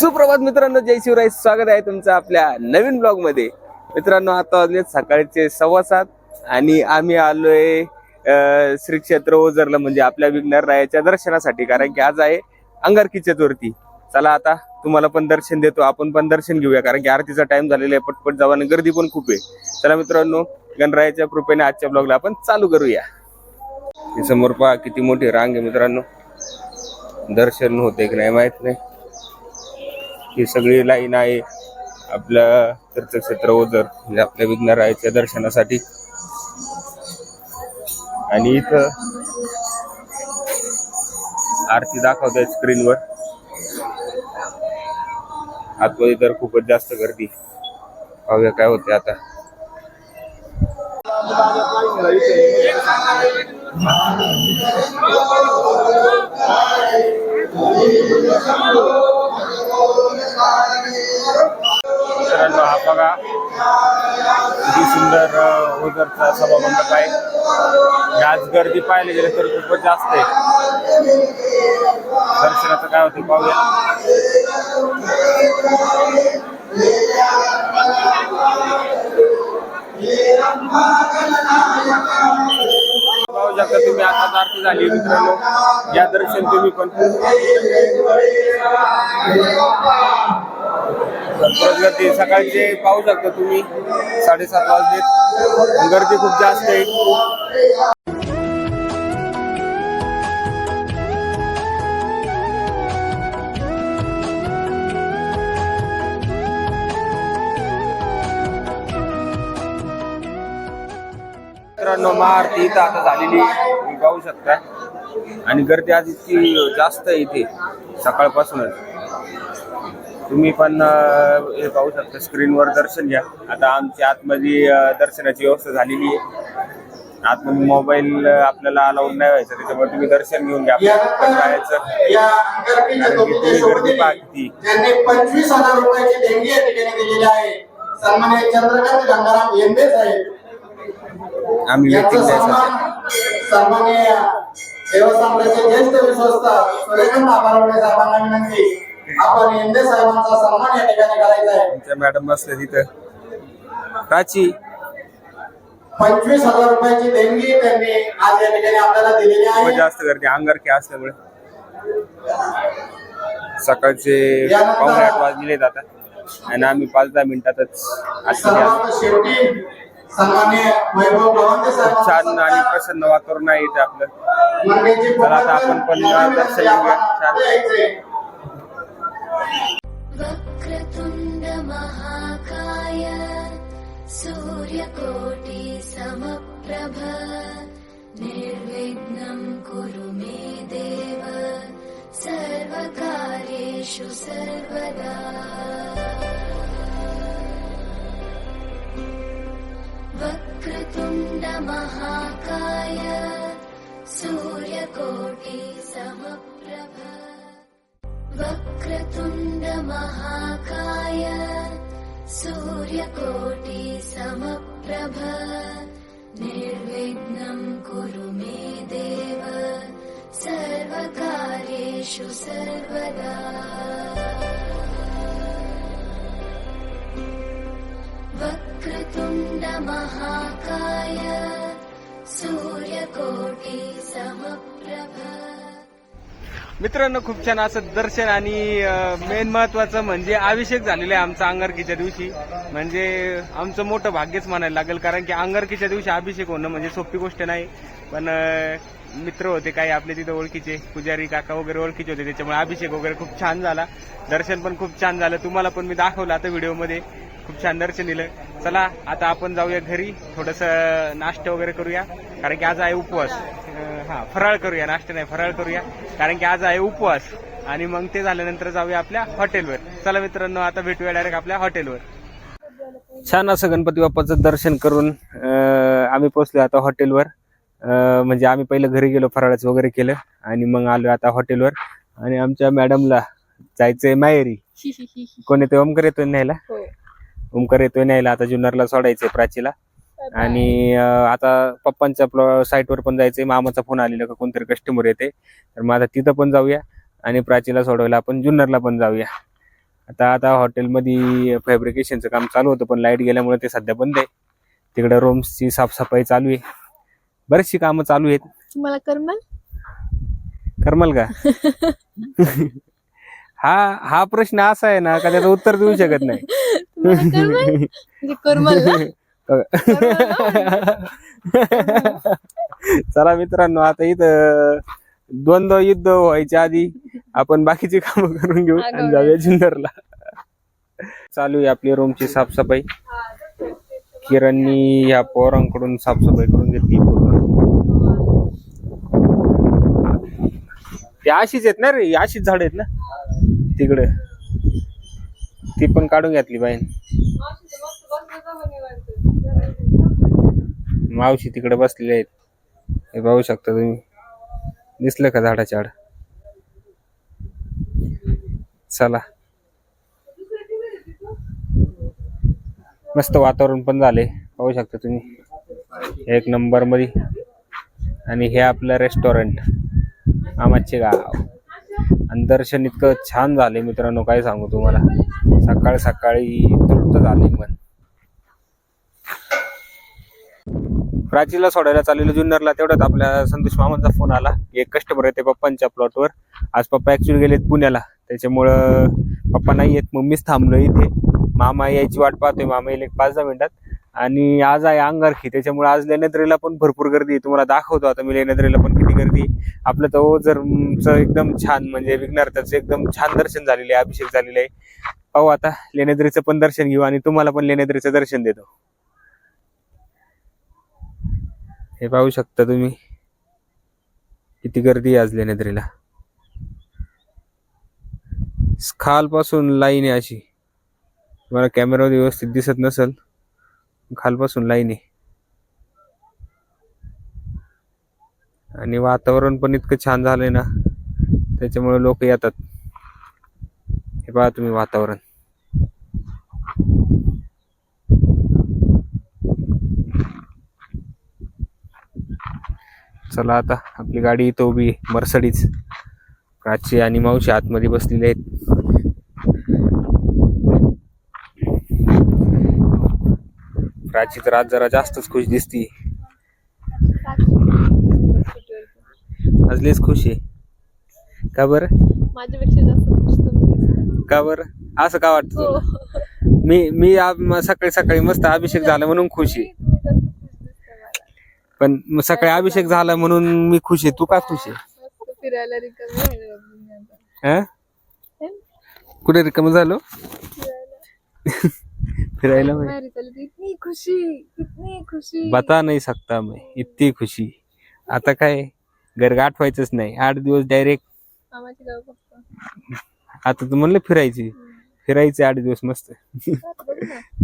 सुप्रभात मित्रांनो जय शिवराय. स्वागत आहे तुमचं आपल्या नवीन ब्लॉगमध्ये मित्रांनो आता वाजले सकाळचे सव्वा सात आणि आम्ही आलोय श्री क्षेत्र ओझरला म्हणजे आपल्या विघ्नर रायाच्या दर्शनासाठी कारण की आज आहे अंगारकी चतुर्थी. चला आता तुम्हाला पण दर्शन देतो आपण पण दर्शन घेऊया कारण की आरतीचा टाइम झालेला आहे पटपट जावा आणि गर्दी पण खूप आहे. चला मित्रांनो गणरायाच्या कृपेने आजच्या ब्लॉगला आपण चालू करूया. समोर पहा किती मोठी रांग आहे मित्रांनो. दर्शन होते की नाही माहीत नाही. ही सगळी लाईन आहे. आपलं तीर्थक्षेत्र ओझर म्हणजे आपल्या विघ्नरायाच्या दर्शनासाठी. आणि इथं आरती दाखवत आहे स्क्रीनवर आतमध्ये तर खूपच जास्त गर्दी. पाहूया काय होते आता. मित्रांनो हा बघा. किती सुंदर अं, ओझरचा सभा मंडप आहे. आणि आज गर्दी पाहायला गेले तर खूपच जास्त आहे. दर्शनाचं काय होते पाहूया. पाहू शकता तुम्ही आता आरती झाली मित्रांनो. या दर्शन तुम्ही पण गर्दी सकाळचे पाहू शकता तुम्ही साडेसात वाजले गर्दी खूप जास्त आहे. मित्रांनो महाआरती इथं आता झालेली तुम्ही पाहू शकता. आणि गर्दी आज इतकी जास्त आहे इथे सकाळपासूनच. तुम्ही पण अं, हे पाहू शकता स्क्रीनवर दर्शन घ्या. आता आमच्या आतमध्ये अं, दर्शनाची व्यवस्था झालेली आहे. आतमध्ये मोबाईल आपल्याला अलाउड नाही व्हायचं त्याच्यामुळे तुम्ही दर्शन घेऊन घ्या. पण जायचं या अंतर्गत आणि किती गर्दी पहा किती. त्यांनी पंचवीस हजार रुपयाची देणगी या ठिकाणी दिलेली आहे. सन्मान्य चंद्रकांत गंगाराम येंदे साहेब. आम्ही यांचा वेटिंग द्यायचं सन्मान सन्मान्य देवस्थानचे ज्येष्ठ विश्वस्त सूर्यकांत आभारवडे साहेबांना विनंती. आपण येंदे साहेबांचा सन्मान या ठिकाणी करायचा आहे. मॅडम बसले तिथं. प्राची. पंचवीस हजार रुपयाची देणगी त्यांनी आज या ठिकाणी आपल्याला दिलेली आहे. जास्त गर्दी अंगारकी असल्यामुळे. सकाळचे पावणे आठ वाजलेले आता. आणि आम्ही पाच दहा मिनिटातच शेवटी छान आणि प्रसन्न वातावरण आहे इथे आपलं चला आता आपण पण दर्शन घेऊया. छान. वक्रतुण्ड महाकाय सूर्यकोटि समप्रभ निर्विघ्नं कुरु मे देव सर्वकार्येषु सर्वदा वक्रतुण्ड महाकाय सूर्यकोटि समप्रभ वक्रतुण्ड महाकाय सूर्यकोटि समप्रभ निर्विघ्नं कुरु मे देव सर्वकार्येषु सर्वदा महाकाय मित्रांनो खूप छान असं दर्शन आणि मेन महत्वाचं म्हणजे अभिषेक झालेला आहे आमचा अंगारकीच्या दिवशी. म्हणजे आमचं मोठं भाग्यच म्हणायला लागेल कारण की अंगारकीच्या दिवशी अभिषेक होणं म्हणजे सोपी गोष्ट नाही. पण मित्र होते काही आपले तिथे ओळखीचे पुजारी काका वगैरे ओळखीचे होते त्याच्यामुळे अभिषेक वगैरे खूप छान झाला. दर्शन पण खूप छान झालं. तुम्हाला पण मी दाखवलं आता व्हिडिओमध्ये. खूप छान दर्शन दिलं. चला आता आपण जाऊया घरी. थोडस नाश्ता वगैरे करूया. कारण की आज आहे उपवास. हा फराळ करूया नाश्ता नाही फराळ करूया. कारण की आज आहे उपवास. आणि मग ते झाल्यानंतर जाऊया आपल्या हॉटेलवर. चला मित्रांनो आता भेटूया डायरेक्ट आपल्या हॉटेलवर. छान असं गणपती बाप्पाचं दर्शन करून आम्ही पोहोचलो आता हॉटेलवर. म्हणजे आम्ही पहिलं घरी गेलो फराळाचं वगैरे केलं. आणि मग आलो आता हॉटेलवर. आणि आमच्या मॅडमला जायचंय माहेरी. कोण येतोय? ओमकर येतोय न्यायला? ओमकर येतोय न्यायला. आता जुन्नरला सोडायचंय प्राचीला. आणि आता पप्पांच्या साईटवर पण जायचंय. मामाचा फोन आलेला का कोणतरी कस्टमर येते. तर मग आता तिथं पण जाऊया. आणि प्राचीला सोडवायला आपण जुन्नरला पण जाऊया. आता आता हॉटेलमध्ये फॅब्रिकेशनचं काम चालू होतं पण लाइट गेल्यामुळे ते सध्या बंद आहे. तिकडे रूम्सची साफसफाई चालू आहे. बरीचशी कामं चालू आहेत. तुम्हाला करमल? करमल का? हा हा प्रश्न असा आहे ना का त्याचं उत्तर देऊ शकत नाही. तुम्हाला करमल? म्हणजे करमल ना चला मित्रांनो आता इथं द्वंद्व युद्ध व्हायच्या आधी आपण बाकीची कामं करून घेऊ आणि जाऊया जुन्नरला. चालू आहे आपली रूमची साफसफाई. किरणनी ह्या पोरांकडून साफसफाई करून घेतली पूर्ण. ते अशीच आहेत ना रे अशीच झाड आहेत ना? तिकडे. ती पण काढून घेतली बाईन. मावशी तिकडे बसलेले आहेत. हे पाहू शकता तुम्ही. दिसलं का झाडाच्या आड? चला. मस्त वातावरण पण झाले पाहू शकता तुम्ही. एक नंबरमध्ये. आणि हे आपलं रेस्टॉरंट आमाचे गाव. आणि दर्शन इतकं छान झाले मित्रांनो काय सांगू तुम्हाला. सकाळ सकाळी तृप्त झाले पण प्राचीला सोडायला चाललेलं जुन्नरला तेवढ्यात आपल्या संतोष मामांचा फोन आला. एक कस्टमर येते पप्पांच्या प्लॉटवर आज पप्पा ऍक्च्युअली गेलेत पुण्याला. त्याच्यामुळं पप्पा नाही येत मग मीच थांबलो इथे. मामा यायची वाट पाहतोय मामा येईल एक पाच दहा मिनिटात. आणि आज आहे अंगारखी त्याच्यामुळे आज लेण्याद्रीला पण भरपूर गर्दी आहे. तुम्हाला दाखवतो आता मी लेण्याद्रीला पण किती गर्दी आपलं तो जर एकदम छान म्हणजे विघ्नार्थाचं एकदम छान दर्शन झालेलं आहे अभिषेक झालेले आहे. पाहू आता लेण्याद्रीचं पण दर्शन घेऊ आणि तुम्हाला पण लेण्याद्रीचं दर्शन देतो. हे पाहू शकता तुम्ही. किती गर्दी आहे आज लेण्याद्रीला खालपासून लाईन आहे अशी. तुम्हाला कॅमेरावर व्यवस्थित दिसत नसल खालपासून लाईन आहे. आणि वातावरण पण इतकं छान झालंय ना त्याच्यामुळे लोक येतात. हे पहा तुम्ही वातावरण. चला आता. आपली गाडी इथं उभी आहे, मर्सडीज. प्राची आणि मावशी आतमध्ये बसलेले आहेत. प्राची तर आज जरा जास्तच खुश दिसती. आज लयच खुश आहे. का बरं? माझ्यापेक्षा जास्त खुश तुम्ही दिसता. का बरं? असं का वाटतं हो. मी म- सकाळी सकाळी मस्त अभिषेक झाला म्हणून खुश आहे तुम्ही जास्त खुश दिसता मला. पण मग सकाळी अभिषेक झाला म्हणून मी खुश आहे. तू का खुश आहे? फिरायला रिकामी. हा? कुठे रिकाम झालो? फिरायला. होय. इतनी खुशी कितनी खुशी. बता नाही सकता मैं इतकी खुशी. आता काय? घर गाठवायचंच नाही. आठ दिवस डायरेक्ट मामाची गाव फक्त. आता तू म्हणलं फिरायची. फिरायचे आठ दिवस मस्त.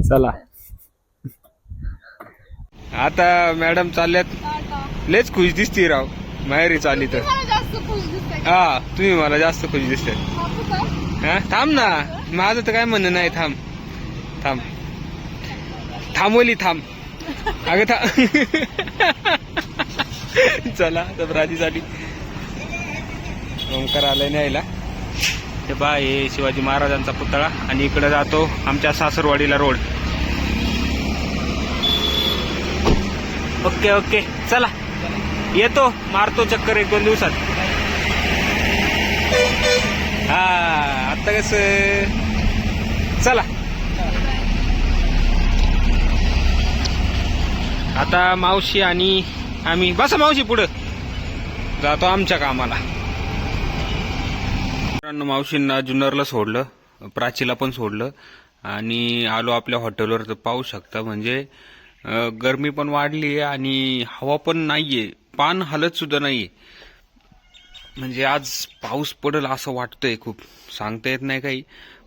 चला. आता मॅडम चालल्यात. लेच खुश दिसती राव. माहेरी चाली तर? हा तुम्ही मला जास्त खुश दिसते? हा थांब ना. माझं तर काय म्हणणं नाही थांब. थांब. थांबवली थांब. अगं थांब चला तर राजीसाठी ओंकार आलाय न्यायला. हे बा हे शिवाजी महाराजांचा पुतळा. आणि इकडे जातो आमच्या सासरवाडीला रोड. Okay okay. चला. येतो. मारतो चक्कर एक दोन दिवसात. हा आता कस? चला. आता मावशी आणि आम्ही बसा मावशी पुढं. जातो आमच्या कामाला. मित्रांनो मावशींना जुन्नरला सोडलं. प्राचीला पण सोडलं. आणि आलो आपल्या हॉटेलवर तर पाहू शकता. म्हणजे गरमी पण वाढली आहे आणि हवा पण नाहीये. पान हलत सुद्धा नाहीये. म्हणजे आज पाऊस पडेल असं वाटतंय खूप. सांगता येत नाही काही.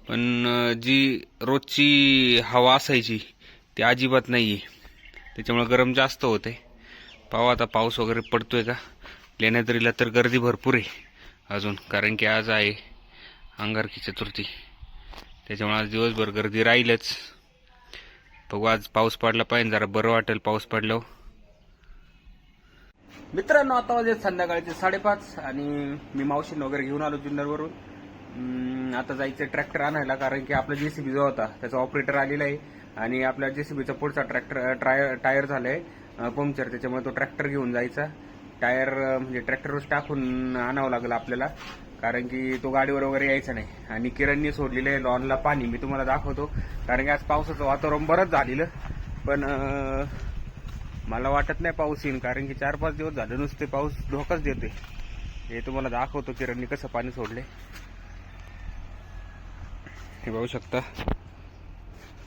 पण जी रोजची हवा असायची ती अजिबात नाहीये. त्याच्यामुळे गरम जास्त होते पाहू आता पाऊस वगैरे पडतोय का? लेण्याद्रीला तर गर्दी भरपूर आहे अजून कारण की आज आहे अंगारकी चतुर्थी. त्याच्यामुळे आज दिवसभर गर्दी राहीलच. बघू आज पाऊस पडला पाहिजे जरा बरं वाटेल पाऊस पडल्यावर मित्रांनो आता वाजे संध्याकाळचे साडेपाच आणि मी मावशीन वगैरे घेऊन आलो जुन्नरवरून. आता जायचं ट्रॅक्टर आणायला कारण की आपला जेसीबी जो होता त्याचा ऑपरेटर आलेला आहे. आणि आपल्या जेसीबीचा पुढचा ट्रॅक्टर टायर टायर झालाय. आहे पंक्चर त्याच्यामुळे तो ट्रॅक्टर घेऊन जायचा. टायर म्हणजे ट्रॅक्टरवर टाकून आणावं लागेल आपल्याला. कारण की तो गाडीवर वगैरे यायचा नाही. आणि किरणनी सोडलेलं आहे लॉनला पाणी मी तुम्हाला दाखवतो. कारण की आज पावसाचं वातावरण बरंच झालेलं. पण मला वाटत नाही पाऊस येईल कारण की चार पाच दिवस झाले नुसते पाऊस धोकाच देते हे तुम्हाला दाखवतो किरणनी कसं पाणी सोडले हे बघू शकता.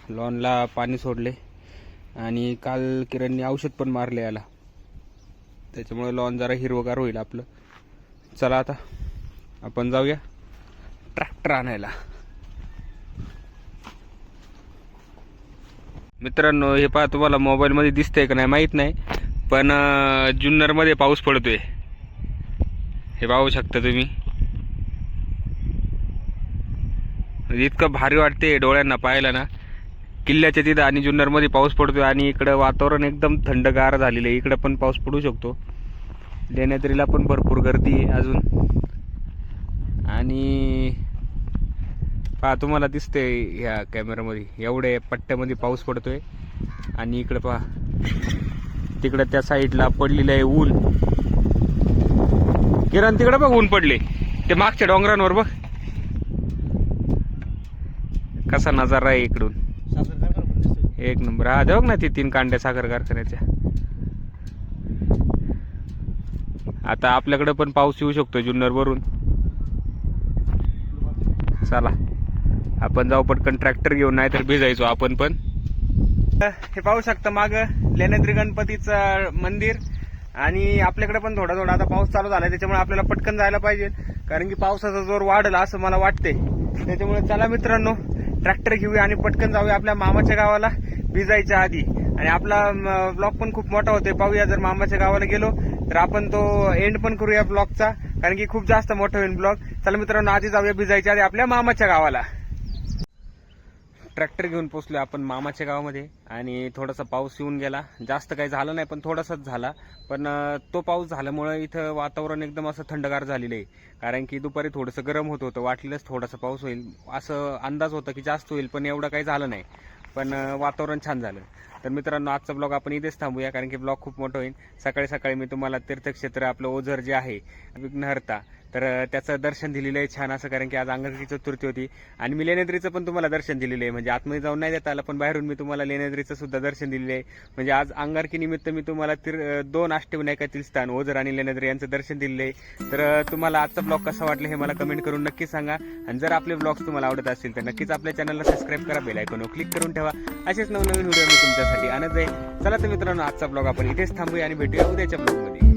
लॉनला पाणी सोडले आणि काल किरणनी औषध पण मारले याला. त्याच्यामुळे लॉन जरा हिरवगार होईल आपलं. चला आता. आपण जाऊया. ट्रॅक्टर आणायला. मित्रांनो हे पहा तुम्हाला मोबाईलमध्ये दिसतंय का नाही माहीत नाही पण जुन्नरमध्ये पाऊस पडतोय. हे पाहू शकता तुम्ही. इतकं भारी वाटते डोळ्यांना पाहायला ना. किल्ल्याच्या तिथं आणि जुन्नरमध्ये पाऊस पडतोय आणि इकडं वातावरण एकदम थंडगार झालेलं आहे. इकडं पण पाऊस पडू शकतो. लेण्याद्रीला पण भरपूर गर्दी आहे अजून. आणि पहा तुम्हाला दिसते ह्या कॅमेरामध्ये एवढे पट्ट्यामध्ये पाऊस पडतोय. आणि इकडं पहा तिकडं त्या साईडला पडलेलं आहे ऊन. किरण तिकडं बघ ऊन पडले. ते मागच्या डोंगरांवर बघ. कसा नजारा आहे इकडून. एक नंबर. हा देऊ बघ ना ती तीन कांड्या साखर कारखान्याच्या. आता आपल्याकडे पण पाऊस येऊ शकतो जुन्नर वरून चला आपण जाऊ पटकन ट्रॅक्टर घेऊन नाही तर भिजायचो आपण पण. हे पाहू शकता माग लेण्याद्री गणपतीचं मंदिर. आणि आपल्याकडे पण थोडा थोडा आता पाऊस चालू झाला त्याच्यामुळे आपल्याला पटकन जायला पाहिजे. कारण की पावसाचा जोर वाढला असं मला वाटते त्याच्यामुळे चला मित्रांनो ट्रॅक्टर घेऊया आणि पटकन जाऊया आपल्या मामाच्या गावाला भिजायच्या आधी. आणि आपला ब्लॉग पण खूप मोठा होतोय. पाहूया जर मामाच्या गावाला गेलो तर आपण तो एंड पण करूया ब्लॉगचा कारण की खूप जास्त मोठं होईल ब्लॉग चला मित्रांनो आधी जाऊया भिजायच्या आधी आपल्या मामाच्या गावाला. ट्रॅक्टर घेऊन पोचलो आपण मामाच्या गावामध्ये आणि थोडासा पाऊस येऊन गेला. जास्त काही झालं नाही पण थोडासाच झाला. पण तो पाऊस झाल्यामुळे इथं वातावरण एकदम असं थंडगार झालेलं आहे. कारण की दुपारी थोडंसं गरम होत होतं वाटलेलंच थोडासा पाऊस होईल. असं अंदाज होता की जास्त होईल पण एवढं काही झालं नाही. पण वातावरण छान झालं. तर मित्रांनो आजचा ब्लॉग आपण इथेच थांबूया कारण की ब्लॉग खूप मोठा होईल. सकाळी सकाळी मी तुम्हाला तीर्थक्षेत्र आपलं ओझर जे आहे विघ्नहर्ता तर त्याचं दर्शन दिलेलं आहे छान असं कारण की आज अंगणकी चतुर्थी होती. आणि मी लेण्याद्रीचं पण तुम्हाला दर्शन दिलेलं आहे. म्हणजे आतमध्ये जाऊन नाही देता आलं पण बाहेरून मी तुम्हाला लेण्याद्रीचं सुद्धा दर्शन दिलेलं आहे. म्हणजे आज अंगारकी निमित्त मी तुम्हाला तिर दोन अष्टविनायकातील स्थान ओझर आणि लेण्याद्री यांचं दर्शन दिलेलं आहे. तर तुम्हाला आजचा ब्लॉग कसा वाटला हे मला कमेंट करून नक्की सांगा. आणि जर आपले ब्लॉग्स तुम्हाला आवडत असतील तर नक्कीच आपल्या चॅनलला सबस्क्राईब करा बेल आयकॉनवर क्लिक करून ठेवा. असेच नवनवीन व्हिडिओ मी तुमच्यासाठी आणत जाईल चला तर मित्रांनो आजचा ब्लॉग आपण इथेच थांबूया आणि भेटूया उद्याच्या ब्लॉगमध्ये.